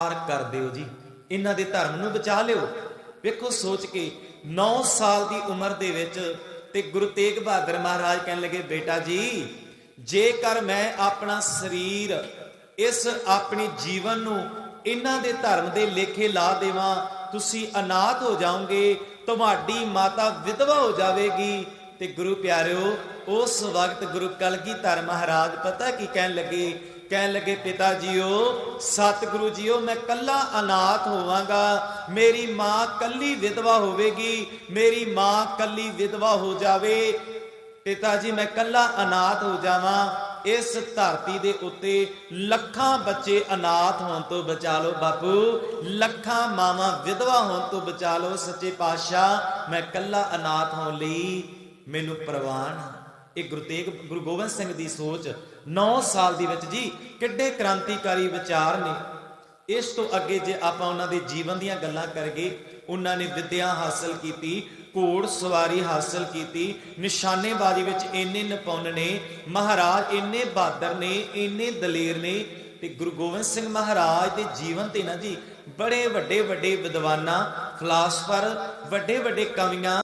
ਪਾਰ ਕਰ ਦਿਓ ਜੀ। ਇਹਨਾਂ ਦੇ ਧਰਮ ਨੂੰ ਬਚਾ ਲਿਓ। ਵੇਖੋ, ਸੋਚ ਕੇ 9 ਸਾਲ ਦੀ ਉਮਰ ਦੇ ਵਿੱਚ ਤੇ ਗੁਰੂ ਤੇਗ ਬਹਾਦਰ ਮਹਾਰਾਜ ਕਹਿਣ ਲੱਗੇ, ਬੇਟਾ ਜੀ, ਜੇਕਰ ਮੈਂ ਆਪਣਾ ਸਰੀਰ, ਇਸ ਆਪਣੀ ਜੀਵਨ ਨੂੰ ਇਹਨਾਂ ਦੇ ਧਰਮ ਦੇ ਲੇਖੇ ਲਾ ਦੇਵਾਂ, ਤੁਸੀਂ ਅਨਾਥ ਹੋ ਜਾਓਗੇ, ਤੁਹਾਡੀ ਮਾਤਾ ਵਿਧਵਾ ਹੋ ਜਾਵੇਗੀ। ਤੇ ਗੁਰੂ ਪਿਆਰਿਓ, ਉਸ ਵਕਤ ਗੁਰੂ ਕਲਗੀਧਰ ਮਹਾਰਾਜ ਪਤਾ ਕੀ ਕਹਿਣ ਲੱਗੇ? ਕਹਿਣ ਲੱਗੇ, ਪਿਤਾ ਜੀਓ, ਸਤਿਗੁਰੂ ਜੀਓ, ਮੈਂ ਕੱਲਾ ਅਨਾਥ ਹੋਵਾਂਗਾ। ਮੇਰੀ ਮਾਂ ਕੱਲੀ ਵਿਧਵਾ ਹੋਵੇਗੀ। ਮੇਰੀ ਮਾਂ ਕੱਲੀ ਵਿਧਵਾ ਹੋ ਜਾਵੇ। ਪਿਤਾ ਜੀ, ਮੈਂ ਕੱਲਾ ਅਨਾਥ ਹੋ ਜਾਵਾਂ। ਇਸ ਧਰਤੀ ਦੇ ਉੱਤੇ ਲੱਖਾਂ ਬੱਚੇ ਅਨਾਥ ਹੋਣ ਤੋਂ ਬਚਾ ਲਓ ਬਾਪੂ। ਲੱਖਾਂ ਮਾਵਾਂ ਵਿਧਵਾ ਹੋਣ ਤੋਂ ਬਚਾ ਲਓ। ਸੱਚੇ ਪਾਤਸ਼ਾਹ, ਮੈਂ ਕੱਲਾ ਅਨਾਥ ਹੋਣ ਲਈ ਮੈਨੂੰ ਪ੍ਰਵਾਨ ਆ। ਇਹ ਗੁਰੂ ਤੇਗ, ਗੁਰੂ ਗੋਬਿੰਦ ਸਿੰਘ ਦੀ ਸੋਚ 9 ਸਾਲ ਦੀ ਵਿੱਚ ਜੀ ਕਿੱਡੇ ਕ੍ਰਾਂਤੀਕਾਰੀ ਵਿਚਾਰ ਨੇ। ਇਸ ਤੋਂ ਅੱਗੇ ਜੇ ਆਪਾਂ ਉਹਨਾਂ ਦੇ ਜੀਵਨ ਦੀਆਂ ਗੱਲਾਂ ਕਰਗੇ ਉਹਨਾਂ ਨੇ ਵਿਦਿਆ ਹਾਸਲ ਕੀਤੀ, ਘੋੜ ਸਵਾਰੀ ਹਾਸਲ ਕੀਤੀ, ਨਿਸ਼ਾਨੇਬਾਜ਼ੀ ਵਿੱਚ ਇੰਨੇ ਨਿਪੁੰਨ ਨੇ, ਮਹਾਰਾਜ ਇੰਨੇ ਬਹਾਦਰ ਨੇ, ਇੰਨੇ ਦਲੇਰ ਨੇ ਤੇ ਗੁਰੂ ਗੋਬਿੰਦ ਸਿੰਘ ਮਹਾਰਾਜ ਦੇ ਜੀਵਨ ਤੇ ਨਾ ਜੀ ਬੜੇ ਵੱਡੇ ਵੱਡੇ ਵਿਦਵਾਨਾਂ ਫਲਾਸਫਰ ਵੱਡੇ ਵੱਡੇ ਕਵੀਆਂ